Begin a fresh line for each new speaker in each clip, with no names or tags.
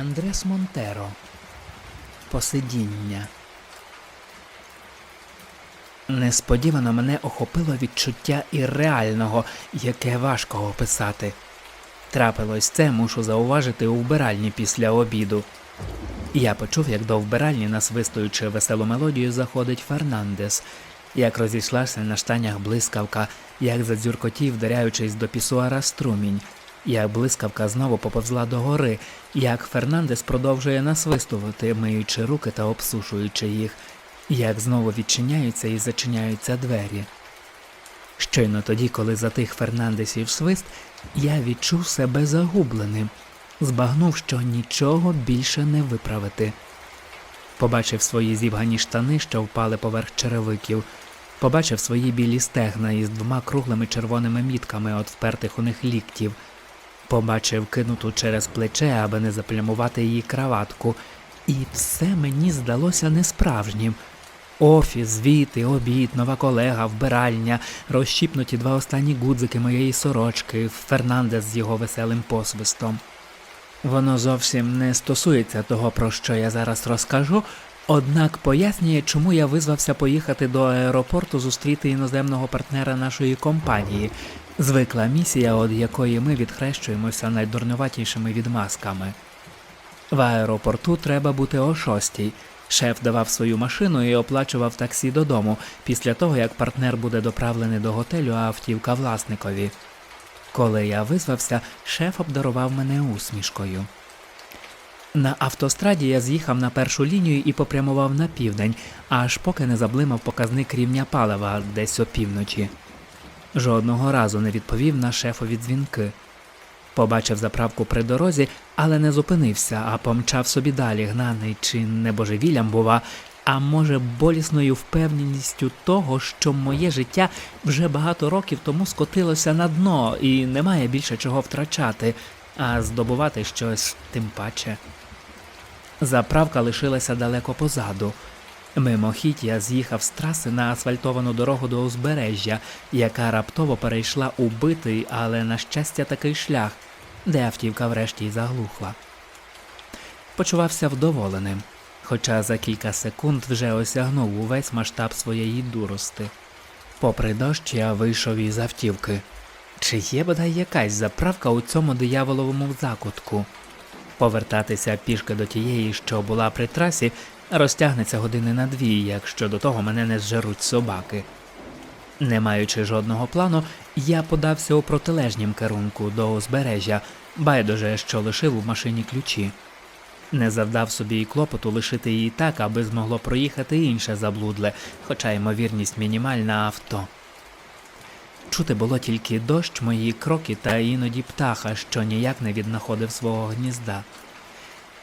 Андрес Монтеро. Посидіння. Несподівано мене охопило відчуття ірреального, яке важко описати. Трапилось це, мушу зауважити, у вбиральні після обіду. Я почув, як до вбиральні, насвистуючи веселу мелодію, заходить Фернандес, як розійшлася на штанях блискавка, як задзюркотів, вдаряючись до пісуара струмінь, як блискавка знову поповзла до гори, як Фернандес продовжує насвистувати, миючи руки та обсушуючи їх, як знову відчиняються і зачиняються двері. Щойно тоді, коли затих Фернандесів свист, я відчув себе загубленим, збагнув, що нічого більше не виправити. Побачив свої зівгані штани, що впали поверх черевиків, побачив свої білі стегна із двома круглими червоними мітками від впертих у них ліктів, побачив кинуту через плече, аби не заплямувати її краватку, і все мені здалося несправжнім. Офіс, звіти, обід, нова колега, вбиральня, розщіпнуті два останні гудзики моєї сорочки, Фернандес з його веселим посвистом. Воно зовсім не стосується того, про що я зараз розкажу, однак пояснює, чому я визвався поїхати до аеропорту зустріти іноземного партнера нашої компанії, звикла місія, від якої ми відхрещуємося найдурнуватішими відмазками. В аеропорту треба бути о шостій. Шеф давав свою машину і оплачував таксі додому після того, як партнер буде доправлений до готелю, а автівка власникові. Коли я визвався, шеф обдарував мене усмішкою. На автостраді я з'їхав на першу лінію і попрямував на південь, аж поки не заблимав показник рівня палива десь опівночі. Жодного разу не відповів на шефові дзвінки. Побачив заправку при дорозі, але не зупинився, а помчав собі далі, гнаний чи не божевіллям, бува, а може, болісною впевненістю того, що моє життя вже багато років тому скотилося на дно і немає більше чого втрачати, а здобувати щось тим паче. Заправка лишилася далеко позаду. Мимохідь я з'їхав з траси на асфальтовану дорогу до узбережжя, яка раптово перейшла у битий, але на щастя такий шлях, де автівка врешті й заглухла. Почувався вдоволеним, хоча за кілька секунд вже осягнув увесь масштаб своєї дурости. Попри дощ, я вийшов із автівки. Чи є бодай якась заправка у цьому дияволовому закутку? Повертатися пішки до тієї, що була при трасі, розтягнеться години на дві, якщо до того мене не зжеруть собаки. Не маючи жодного плану, я подався у протилежнім керунку до узбережжя, байдуже, що лишив у машині ключі. Не завдав собі й клопоту лишити її так, аби змогло проїхати інше заблудле, хоча ймовірність мінімальна авто. Чути було тільки дощ, мої кроки та іноді птаха, що ніяк не віднаходив свого гнізда.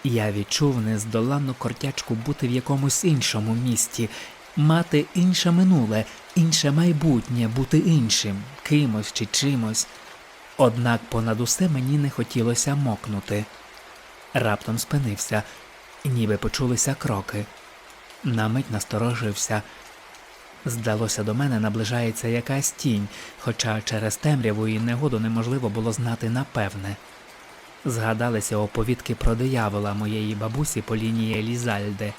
Я відчув нездоланну кортячку бути в якомусь іншому місті, мати інше минуле, інше майбутнє, бути іншим, кимось чи чимось. Однак понад усе мені не хотілося мокнути. Раптом спинився, ніби почулися кроки. На мить насторожився. Здалося, до мене наближається якась тінь, хоча через темряву і негоду неможливо було знати напевне. Згадалися оповідки про диявола моєї бабусі по лінії Елізальде.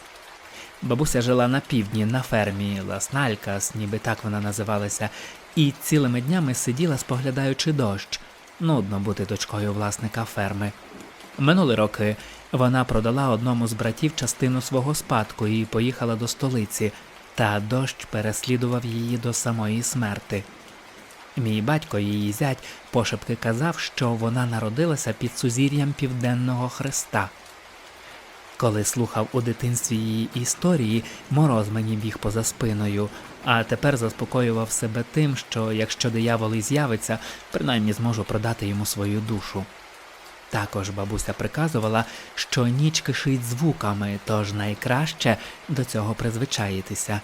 Бабуся жила на півдні, на фермі Ласналькас, ніби так вона називалася, і цілими днями сиділа, споглядаючи дощ. Нудно бути дочкою власника ферми. Минули роки вона продала одному з братів частину свого спадку і поїхала до столиці, та дощ переслідував її до самої смерти. Мій батько, її зять, пошепки казав, що вона народилася під сузір'ям Південного Хреста. Коли слухав у дитинстві її історії, мороз мені біг поза спиною, а тепер заспокоював себе тим, що якщо диявол і з'явиться, принаймні зможу продати йому свою душу. Також бабуся приказувала, що ніч кишить звуками, тож найкраще до цього призвичаїтися.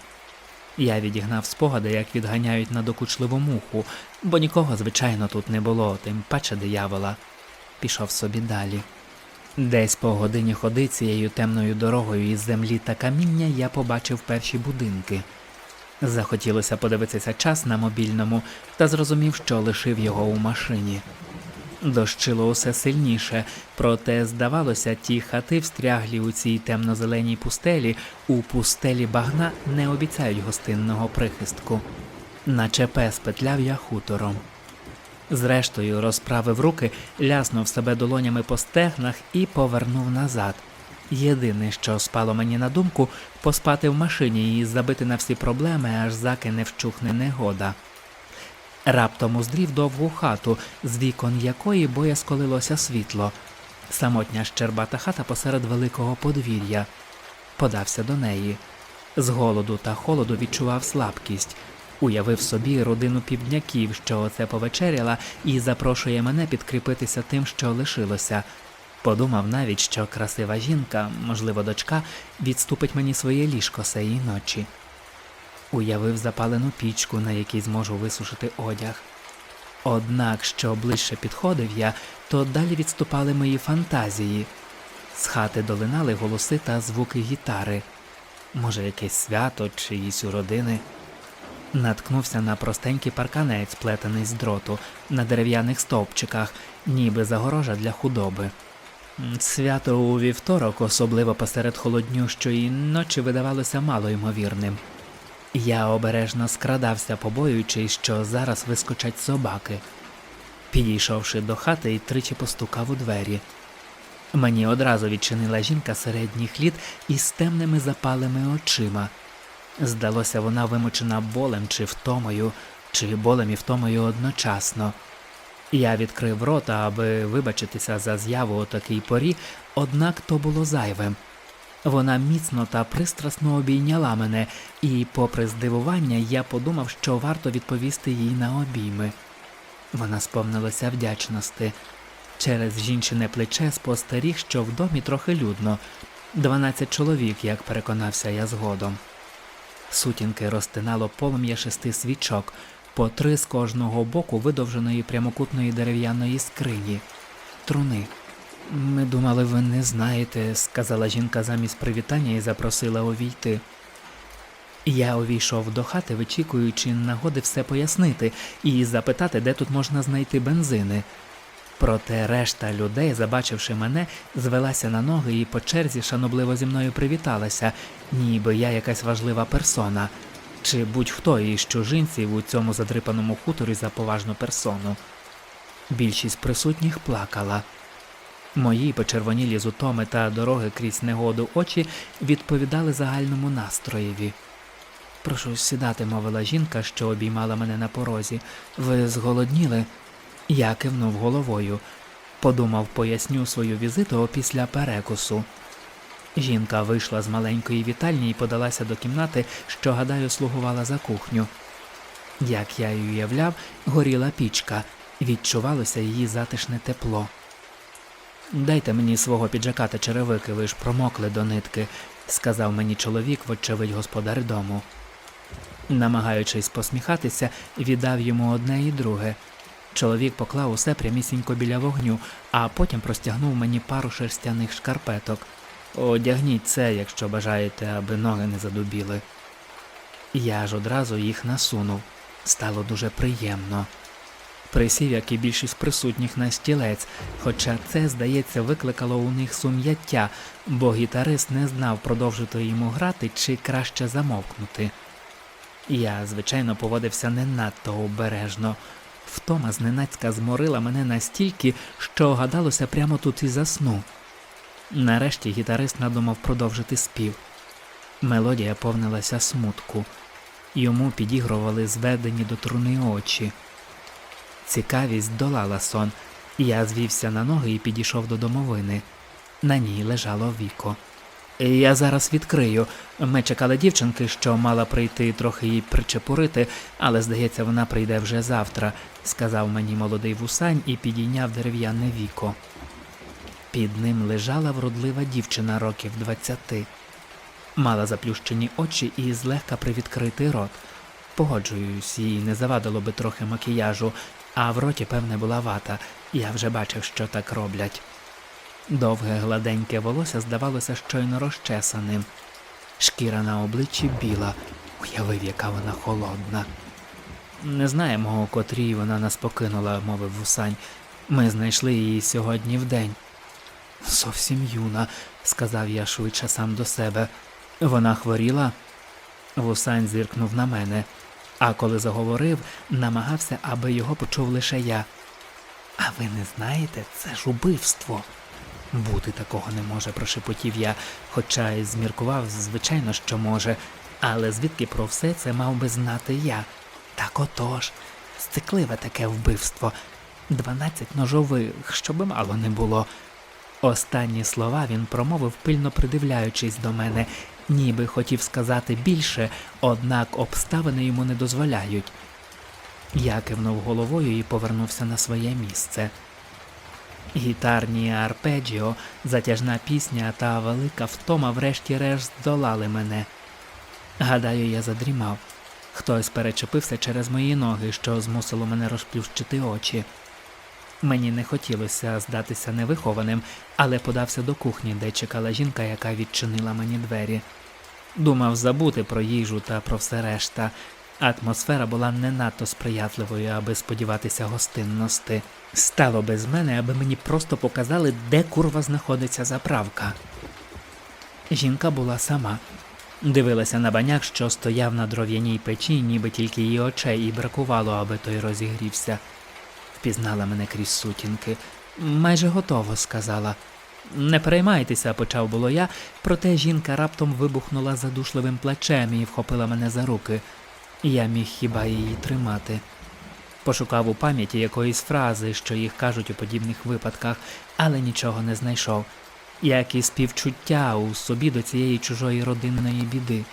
Я відігнав спогади, як відганяють надокучливу муху, бо нікого, звичайно, тут не було, тим паче диявола. Пішов собі далі. Десь по годині ходи цією темною дорогою із землі та каміння я побачив перші будинки. Захотілося подивитися час на мобільному та зрозумів, що лишив його у машині. Дощило усе сильніше, проте, здавалося, ті хати встряглі у цій темно-зеленій пустелі, у пустелі багна не обіцяють гостинного прихистку, наче пес петляв я хутором. Зрештою, розправив руки, ляснув себе долонями по стегнах і повернув назад. Єдине, що спало мені на думку, поспати в машині і забити на всі проблеми, аж заки не вщухне негода. Раптом уздрів довгу хату, з вікон якої боязколилося світло. Самотня щербата хата посеред великого подвір'я. Подався до неї. З голоду та холоду відчував слабкість. Уявив собі родину півдняків, що оце повечеряла, і запрошує мене підкріпитися тим, що лишилося. Подумав навіть, що красива жінка, можливо, дочка, відступить мені своє ліжко сеї ночі. Уявив запалену пічку, на якій зможу висушити одяг. Однак, що ближче підходив я, то далі відступали мої фантазії. З хати долинали голоси та звуки гітари. Може, якесь свято чиїсь у родини. Наткнувся на простенький парканець, плетений з дроту, на дерев'яних стовпчиках, ніби загорожа для худоби. Свято у вівторок, особливо посеред холоднющої ночі, видавалося мало ймовірним. Я обережно скрадався, побоюючись, що зараз вискочать собаки. Підійшовши до хати і тричі постукав у двері. Мені одразу відчинила жінка середніх літ із темними запалими очима. Здалося, вона вимучена болем чи втомою, чи болем і втомою одночасно. Я відкрив рота, аби вибачитися за з'яву у такій порі, однак то було зайвим. Вона міцно та пристрасно обійняла мене, і, попри здивування, я подумав, що варто відповісти їй на обійми. Вона сповнилася вдячності. Через жінчине плече спостеріг, що в домі трохи людно. Дванадцять чоловік, як переконався я згодом. Сутінки розтинало полум'я шести свічок, по три з кожного боку видовженої прямокутної дерев'яної скрині. Труни. Ми думали, ви не знаєте, сказала жінка замість привітання і запросила увійти. Я увійшов до хати, вичікуючи нагоди все пояснити і запитати, де тут можна знайти бензини. Проте решта людей, забачивши мене, звелася на ноги і по черзі шанобливо зі мною привіталася, ніби я якась важлива персона, чи будь-хто із чужинців у цьому задрипаному хуторі за поважну персону. Більшість присутніх плакала. Мої почервонілі з утоми та дороги крізь негоду очі відповідали загальному настроєві. Прошу сідати, мовила жінка, що обіймала мене на порозі. Ви зголодніли? Я кивнув головою. Подумав, поясню свою візиту опісля перекусу. Жінка вийшла з маленької вітальні і подалася до кімнати, що, гадаю, слугувала за кухню. Як я й уявляв, горіла пічка, відчувалося її затишне тепло. Дайте мені свого піджака та черевики, ви ж промокли до нитки, сказав мені чоловік, вочевидь господар дому. Намагаючись посміхатися, віддав йому одне і друге. Чоловік поклав усе прямісінько біля вогню, а потім простягнув мені пару шерстяних шкарпеток. Одягніть це, якщо бажаєте, аби ноги не задубіли. Я ж одразу їх насунув. Стало дуже приємно. Присів, як і більшість присутніх на стілець, хоча це, здається, викликало у них сум'яття, бо гітарист не знав, продовжити йому грати чи краще замовкнути. Я, звичайно, поводився не надто обережно. Втома зненацька зморила мене настільки, що гадалося прямо тут і засну. Нарешті гітарист надумав продовжити спів. Мелодія повнилася смутку. Йому підігрували зведені до труни очі. Цікавість долала сон. Я звівся на ноги і підійшов до домовини. На ній лежало віко. Я зараз відкрию. Ми чекали дівчинки, що мала прийти трохи її причепурити, але, здається, вона прийде вже завтра, сказав мені молодий вусань і підійняв дерев'яне віко. Під ним лежала вродлива дівчина років двадцяти. Мала заплющені очі і злегка привідкритий рот. Погоджуюсь, їй не завадило би трохи макіяжу, а в роті, певне, була вата. Я вже бачив, що так роблять. Довге гладеньке волосся здавалося щойно розчесаним. Шкіра на обличчі біла, уявив, яка вона холодна. Не знаємо, о котрій вона нас покинула, мовив вусань. Ми знайшли її сьогодні вдень. Зовсім юна, сказав я швидше сам до себе. Вона хворіла. Вусань зиркнув на мене, а коли заговорив, намагався, аби його почув лише я. А ви не знаєте, це ж убивство. Бути такого не може, прошепотів я, хоча й зміркував, звичайно, що може, але звідки про все це мав би знати я? Так отож, стекливе таке вбивство, дванадцять ножових, щоби мало не було. Останні слова він промовив, пильно придивляючись до мене, ніби хотів сказати більше, однак обставини йому не дозволяють. Я кивнув головою і повернувся на своє місце. Гітарні арпеджіо, затяжна пісня та велика втома врешті-решт здолали мене. Гадаю, я задрімав. Хтось перечепився через мої ноги, що змусило мене розплющити очі. Мені не хотілося здатися невихованим, але подався до кухні, де чекала жінка, яка відчинила мені двері. Думав забути про їжу та про все решта. Атмосфера була не надто сприятливою, аби сподіватися гостинності. Стало без мене, аби мені просто показали, де курва знаходиться заправка. Жінка була сама. Дивилася на баняк, що стояв на дров'яній печі, ніби тільки її очей і бракувало, аби той розігрівся. Впізнала мене крізь сутінки. Майже готово, сказала. Не переймайтеся, почав було я, проте жінка раптом вибухнула задушливим плечем і вхопила мене за руки. Я міг хіба її тримати. Пошукав у пам'яті якоїсь фрази, що їх кажуть у подібних випадках, але нічого не знайшов, як і співчуття у собі до цієї чужої родинної біди.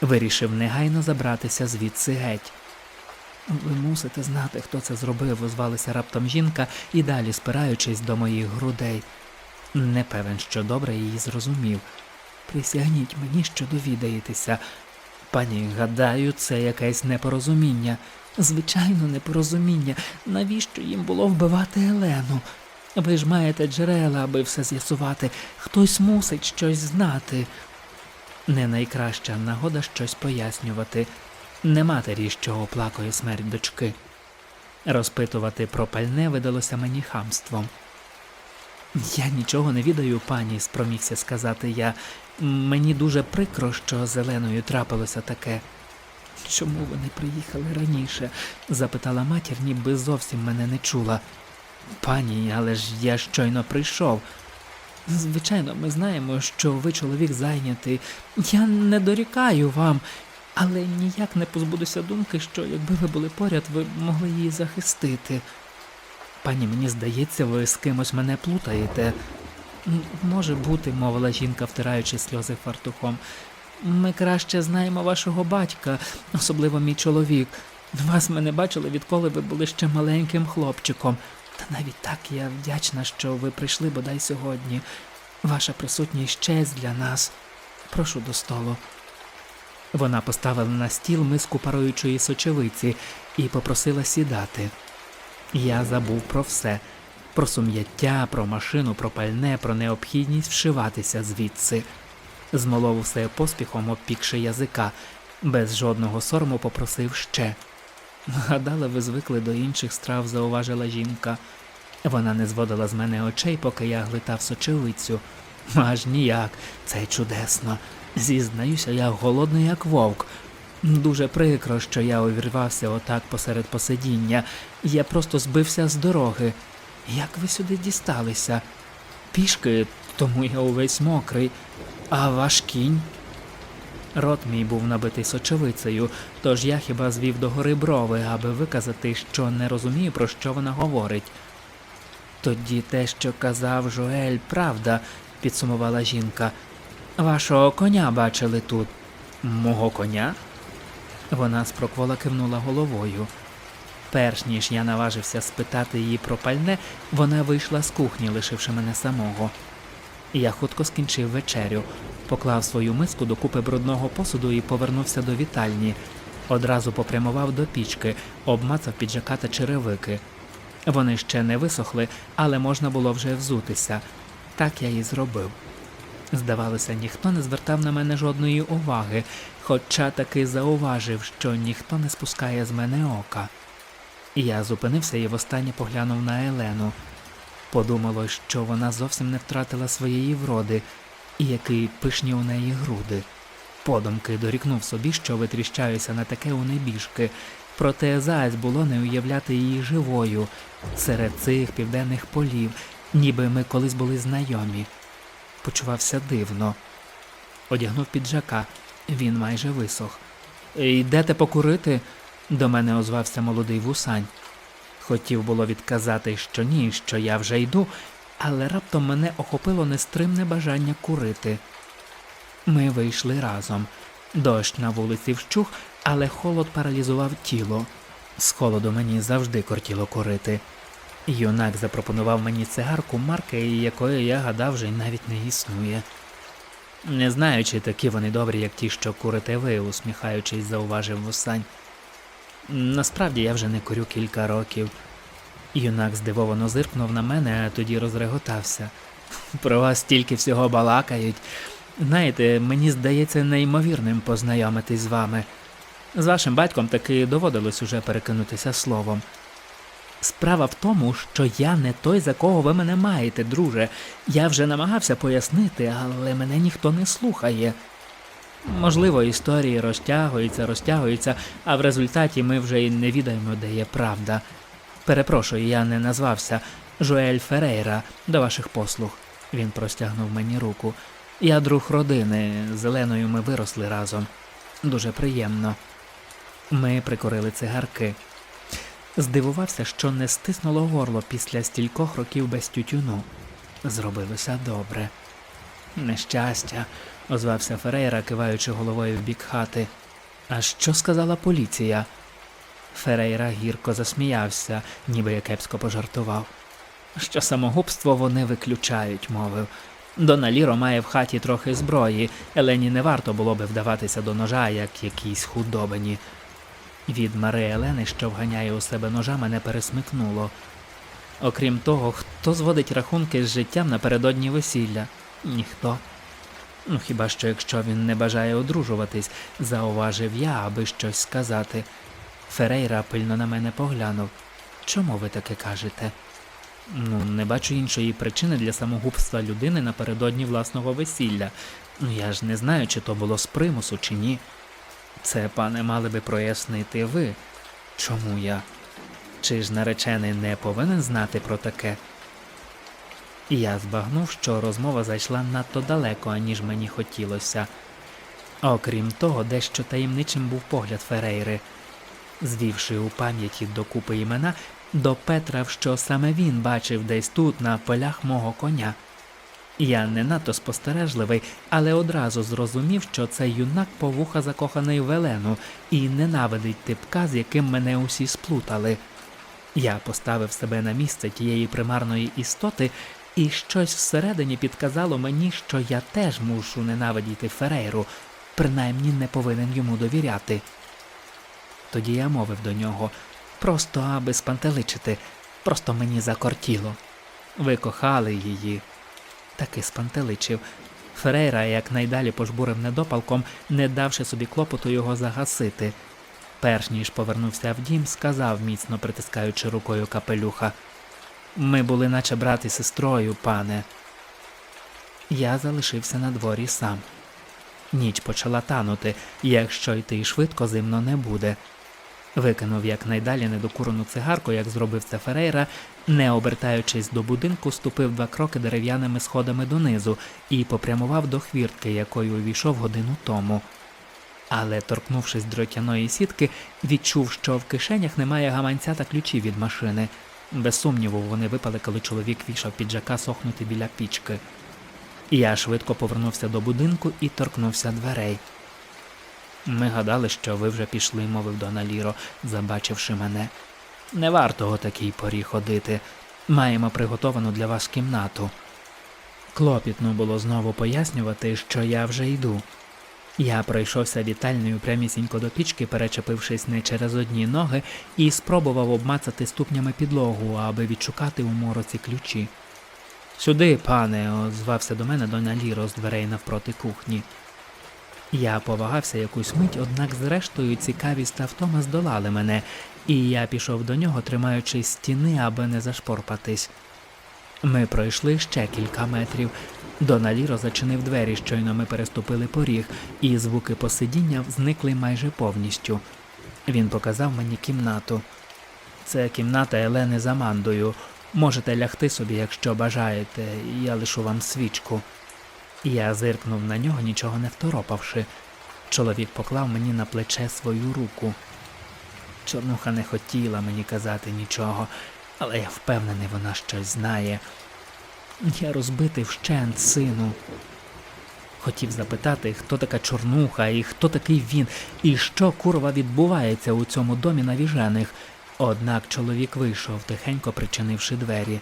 Вирішив негайно забратися звідси геть. Ви мусите знати, хто це зробив, озвалася раптом жінка і далі спираючись до моїх грудей. Не певен, що добре її зрозумів. Присягніть мені, що довідаєтеся. Пані, гадаю, це якесь непорозуміння. Звичайно, непорозуміння. Навіщо їм було вбивати Елену? Ви ж маєте джерела, аби все з'ясувати. Хтось мусить щось знати. Не найкраща нагода щось пояснювати. Не матері, що оплакує смерть дочки. Розпитувати про пальне видалося мені хамством. Я нічого не відаю, пані, спромігся сказати я. Мені дуже прикро, що зеленою трапилося таке. Чому ви не приїхали раніше? запитала матір, ніби зовсім мене не чула. Пані, але ж я щойно прийшов. Звичайно, ми знаємо, що ви чоловік зайнятий. Я не дорікаю вам, але ніяк не позбудуся думки, що якби ви були поряд, ви могли її захистити. Пані, мені здається, ви з кимось мене плутаєте. Може бути, мовила жінка, втираючи сльози фартухом. Ми краще знаємо вашого батька, особливо мій чоловік. Вас ми не бачили, відколи ви були ще маленьким хлопчиком. Та навіть так я вдячна, що ви прийшли бодай сьогодні. Ваша присутність честь для нас. Прошу до столу. Вона поставила на стіл миску паруючої сочевиці і попросила сідати. Я забув про все про сум'яття, про машину, про пальне, про необхідність вшиватися звідси. Змолов усе поспіхом, обпікши язика, без жодного сорому попросив ще. Гадала, ви звикли до інших страв, зауважила жінка. Вона не зводила з мене очей, поки я глитав сочевицю. Аж ніяк, це чудесно. Зізнаюся, я голодний, як вовк. Дуже прикро, що я увірвався отак посеред посидіння. Я просто збився з дороги. Як ви сюди дісталися? Пішки, тому я увесь мокрий. А ваш кінь? Рот мій був набитий сочевицею, тож я хіба звів до гори брови, аби виказати, що не розумію, про що вона говорить. Тоді те, що казав Жоель, правда, підсумувала жінка. Вашого коня бачили тут. Мого коня? Вона спроквола кивнула головою. Перш ніж я наважився спитати її про пальне, вона вийшла з кухні, лишивши мене самого. Я хутко скінчив вечерю, поклав свою миску до купи брудного посуду і повернувся до вітальні. Одразу попрямував до пічки, обмацав піджака та черевики. Вони ще не висохли, але можна було вже взутися. Так я і зробив. Здавалося, ніхто не звертав на мене жодної уваги, хоча таки зауважив, що ніхто не спускає з мене ока. Я зупинився і востаннє поглянув на Елену. Подумало, що вона зовсім не втратила своєї вроди, і які пишні у неї груди. Подумки дорікнув собі, що витріщаюся на таке у небіжки, проте заяць було не уявляти її живою серед цих південних полів, ніби ми колись були знайомі. Почувався дивно. Одягнув піджака, він майже висох. Йдете покурити? До мене озвався молодий вусань. Хотів було відказати, що ні, що я вже йду, але раптом мене охопило нестримне бажання курити. Ми вийшли разом. Дощ на вулиці вщух, але холод паралізував тіло. З холоду мені завжди кортіло курити. Юнак запропонував мені цигарку марки, якої я гадав вже й навіть не існує. Не знаю, чи такі вони добрі, як ті, що курите ви, усміхаючись, зауважив вусань. Насправді я вже не курю кілька років. Юнак здивовано зиркнув на мене, а тоді розреготався. Про вас стільки всього балакають. Знаєте, мені здається неймовірним познайомитись з вами. З вашим батьком таки доводилось уже перекинутися словом. Справа в тому, що я не той, за кого ви мене маєте, друже. Я вже намагався пояснити, але мене ніхто не слухає. Можливо, історії розтягуються, розтягуються, а в результаті ми вже й не відаємо, де є правда. Перепрошую, я не назвався Жуель Ферейра до ваших послуг. Він простягнув мені руку. Я друг родини, з Еленою ми виросли разом. Дуже приємно. Ми прикурили цигарки. Здивувався, що не стиснуло горло після стількох років без тютюну. Зробилося добре. Нещастя, озвався Ферейра, киваючи головою в бік хати. А що сказала поліція? Ферейра гірко засміявся, ніби я кепсько пожартував. Що самогубство вони виключають, мовив. Доналіро має в хаті трохи зброї, Елені не варто було би вдаватися до ножа, як якійсь худобині. Від Мари Елени, що вганяє у себе ножа, мене пересмикнуло. Окрім того, хто зводить рахунки з життям напередодні весілля? Ніхто. Ну, хіба що якщо він не бажає одружуватись, зауважив я, аби щось сказати. Ферейра пильно на мене поглянув. Чому ви таке кажете? Ну, не бачу іншої причини для самогубства людини напередодні власного весілля. Ну я ж не знаю, чи то було з примусу, чи ні. Це, пане, мали би прояснити ви. Чому я? Чи ж наречений не повинен знати про таке? І я збагнув, що розмова зайшла надто далеко, аніж мені хотілося. Окрім того, дещо таємничим був погляд Ферейри. Звівши у пам'яті докупи імена, допетрав, що саме він бачив десь тут, на полях мого коня. Я не надто спостережливий, але одразу зрозумів, що це юнак повуха закоханий в Елену і ненавидить типка, з яким мене усі сплутали. Я поставив себе на місце тієї примарної істоти, і щось всередині підказало мені, що я теж мушу ненавидіти Ферейру, принаймні не повинен йому довіряти. Тоді я мовив до нього просто аби спантеличити, просто мені закортіло. Ви кохали її. Таки спантеличив. Ферейра якнайдалі пожбурив недопалком, не давши собі клопоту його загасити. Перш ніж повернувся в дім, сказав, міцно притискаючи рукою капелюха. Ми були наче брат і сестрою, пане. Я залишився на дворі сам. Ніч почала танути, якщо йти швидко зимно не буде. Викинув якнайдалі недокурену цигарку, як зробив це Ферейра, не обертаючись до будинку, ступив два кроки дерев'яними сходами донизу і попрямував до хвіртки, якою увійшов годину тому. Але, торкнувшись дротяної сітки, відчув, що в кишенях немає гаманця та ключів від машини. Без сумніву, вони випали, коли чоловік вішав піджака сохнути біля пічки. Я швидко повернувся до будинку і торкнувся дверей. Ми гадали, що ви вже пішли, мовив Доналіро, забачивши мене. Не варто о такій порі ходити. Маємо приготовану для вас кімнату. Клопітно було знову пояснювати, що я вже йду. Я пройшовся вітальною прямісінько до пічки, перечепившись не через одні ноги, і спробував обмацати ступнями підлогу, аби відшукати у мороці ключі. Сюди, пане, озвався до мене Доналіро з дверей навпроти кухні. Я повагався якусь мить, однак зрештою цікавість та втома здолали мене, і я пішов до нього, тримаючись стіни, аби не зашпорпатись. Ми пройшли ще кілька метрів. Доналіро зачинив двері, щойно ми переступили поріг, і звуки посидіння зникли майже повністю. Він показав мені кімнату. Це кімната Елени з Амандою. Можете лягти собі, якщо бажаєте, я лишу вам свічку. Я зиркнув на нього, нічого не второпавши. Чоловік поклав мені на плече свою руку. Чорнуха не хотіла мені казати нічого, але я впевнений, вона щось знає. Я розбитий вщент, сину. Хотів запитати, хто така чорнуха і хто такий він, і що курва відбувається у цьому домі навіжених. Однак чоловік вийшов, тихенько причинивши двері.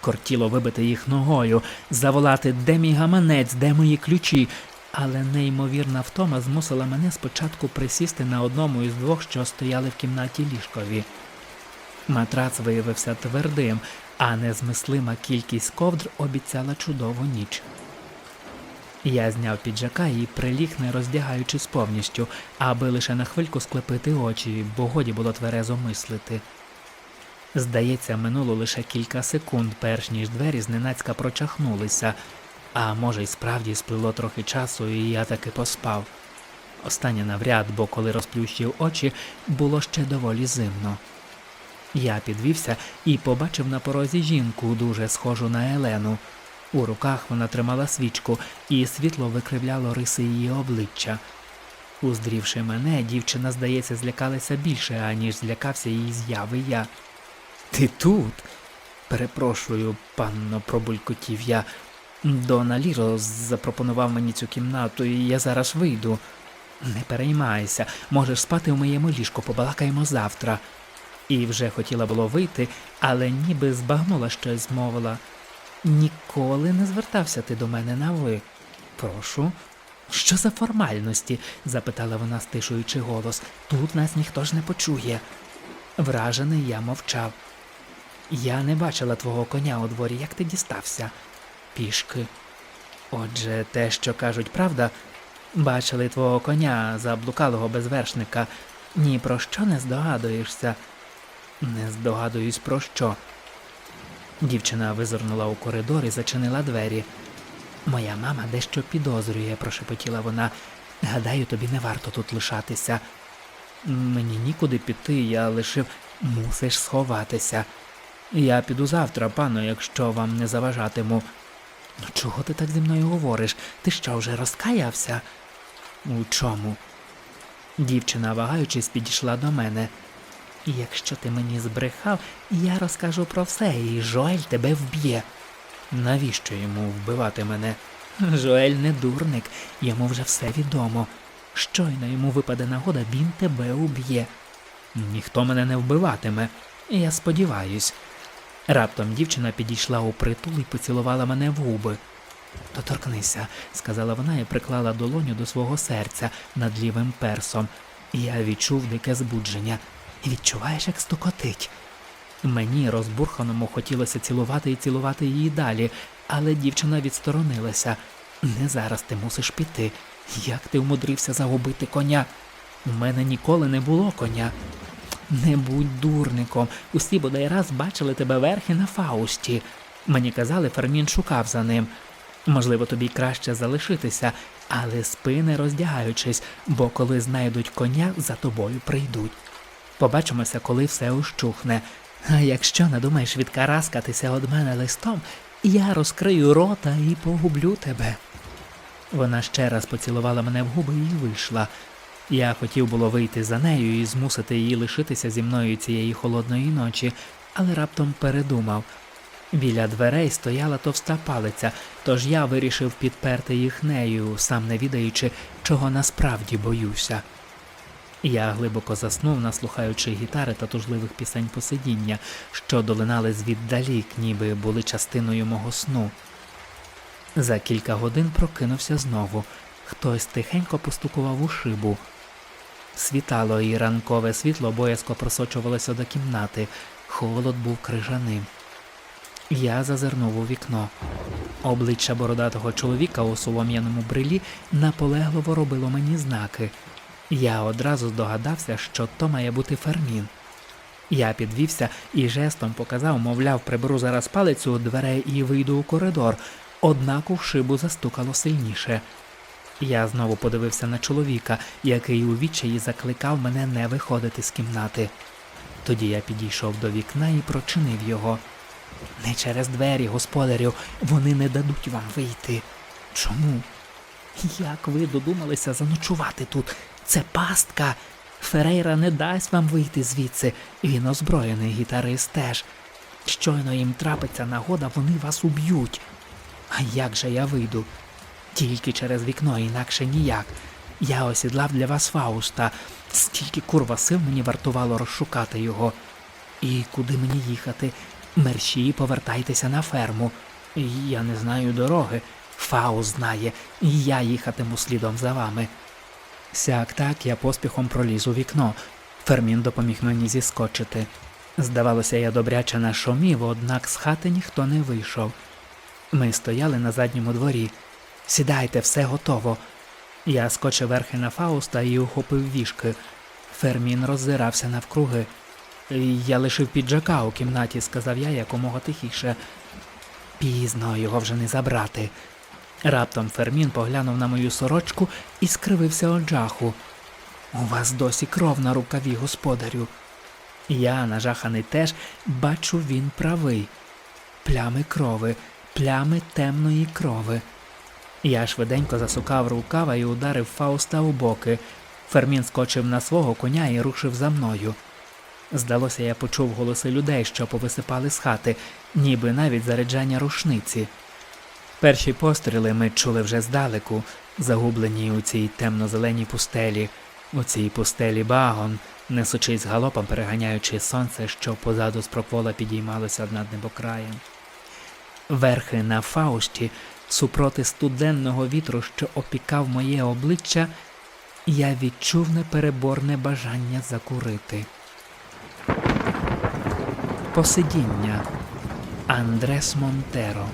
Кортіло вибити їх ногою, заволати, де мій гаманець, де мої ключі. Але неймовірна втома змусила мене спочатку присісти на одному із двох, що стояли в кімнаті ліжкові. Матрац виявився твердим, а незмислима кількість ковдр обіцяла чудову ніч. Я зняв піджака і приліг, не роздягаючись повністю, аби лише на хвильку склепити очі, бо годі було тверезо мислити. Здається, минуло лише кілька секунд, перш ніж двері зненацька прочахнулися, а може, й справді сплило трохи часу, і я таки поспав. Останнє навряд, бо коли розплющив очі, було ще доволі зимно. Я підвівся і побачив на порозі жінку, дуже схожу на Елену. У руках вона тримала свічку, і світло викривляло риси її обличчя. Уздрівши мене, дівчина, здається, злякалася більше, аніж злякався її зяви я. Ти тут? Перепрошую, панно, пробулькотів я. Дона Ліро запропонував мені цю кімнату, і я зараз вийду. Не переймайся, можеш спати у моєму ліжку, побалакаємо завтра. І вже хотіла було вийти, але ніби збагнула щось змовила. Ніколи не звертався ти до мене на ви. Прошу. Що за формальності? запитала вона, стишуючи голос. Тут нас ніхто ж не почує. Вражений я мовчав. Я не бачила твого коня у дворі, як ти дістався. Пішки. Отже, те, що кажуть, правда, бачили твого коня заблукалого безвершника. Ні про що не здогадуєшся. Не здогадуюсь про що. Дівчина визирнула у коридор і зачинила двері. Моя мама дещо підозрює, прошепотіла вона. Гадаю, тобі не варто тут лишатися. Мені нікуди піти, я лишив мусиш сховатися. Я піду завтра, пано, якщо вам не заважатиму. Ну чого ти так зі мною говориш? Ти що, вже розкаявся? У чому? Дівчина, вагаючись, підійшла до мене. Якщо ти мені збрехав, я розкажу про все, і Жоель тебе вб'є. Навіщо йому вбивати мене? Жоель не дурник, йому вже все відомо. Щойно йому випаде нагода, він тебе уб'є. Ніхто мене не вбиватиме, я сподіваюсь. Раптом дівчина підійшла у притул і поцілувала мене в губи. Доторкнися, сказала вона і приклала долоню до свого серця над лівим персом. Я відчув дике збудження. Відчуваєш, як стукотить. Мені розбурханому хотілося цілувати і цілувати її далі, але дівчина відсторонилася. Не зараз ти мусиш піти. Як ти вмудрився загубити коня? У мене ніколи не було коня. Не будь дурником. Усі бодай раз бачили тебе верхи на Фаусті. Мені казали, Фермін шукав за ним. Можливо, тобі краще залишитися, але спи не роздягаючись, бо коли знайдуть коня, за тобою прийдуть. Побачимося, коли все ущухне. А якщо надумаєш відкараскатися од мене листом, я розкрию рота і погублю тебе. Вона ще раз поцілувала мене в губи і вийшла. Я хотів було вийти за нею і змусити її лишитися зі мною цієї холодної ночі, але раптом передумав. Біля дверей стояла товста палиця, тож я вирішив підперти їх нею, сам не відаючи, чого насправді боюся. Я глибоко заснув, наслухаючи гітари та тужливих пісень посидіння, що долинали звіддалік, ніби були частиною мого сну. За кілька годин прокинувся знову. Хтось тихенько постукував у шибу. Світало, і ранкове світло боязко просочувалося до кімнати. Холод був крижаним. Я зазирнув у вікно. Обличчя бородатого чоловіка у солом'яному брилі наполегливо робило мені знаки. Я одразу здогадався, що то має бути Фермін. Я підвівся і жестом показав, мовляв, приберу зараз палицю у дверей і вийду у коридор, однак у шибу застукало сильніше. Я знову подивився на чоловіка, який у відчаї закликав мене не виходити з кімнати. Тоді я підійшов до вікна і прочинив його. Не через двері, господарю, вони не дадуть вам вийти. Чому? Як ви додумалися заночувати тут? Це пастка. Ферейра не дасть вам вийти звідси, він озброєний гітарист теж. Щойно їм трапиться нагода, вони вас уб'ють. А як же я вийду? Тільки через вікно, інакше ніяк. Я осідлав для вас Фауста. Скільки курва сил мені вартувало розшукати його. І куди мені їхати? Мерщі повертайтеся на ферму. Я не знаю дороги. Фауст знає, і я їхатиму слідом за вами. Сяк так я поспіхом проліз у вікно. Фермін допоміг мені зіскочити. Здавалося, я добряче нашумів, однак з хати ніхто не вийшов. Ми стояли на задньому дворі. Сідайте, все готово. Я скочив верхи на Фауста і ухопив вішки. Фермін роззирався навкруги. Я лишив піджака у кімнаті, сказав я якомога тихіше. Пізно його вже не забрати. Раптом Фермін поглянув на мою сорочку і скривився од жаху. У вас досі кров на рукаві, господарю. Я, нажаханий теж, бачу, він правий. Плями крови, плями темної крови. Я швиденько засукав рукава і ударив Фауста у боки. Фермін скочив на свого коня і рушив за мною. Здалося, я почув голоси людей, що повисипали з хати, ніби навіть заряджання рушниці. Перші постріли ми чули вже здалеку, загублені у цій темно-зеленій пустелі, у цій пустелі багон, несучись галопом, переганяючи сонце, що позаду з проквола підіймалося над небокраєм. Верхи на фаусті, супроти студенного вітру, що опікав моє обличчя, я відчув непереборне бажання закурити. Посидіння Андрес Монтеро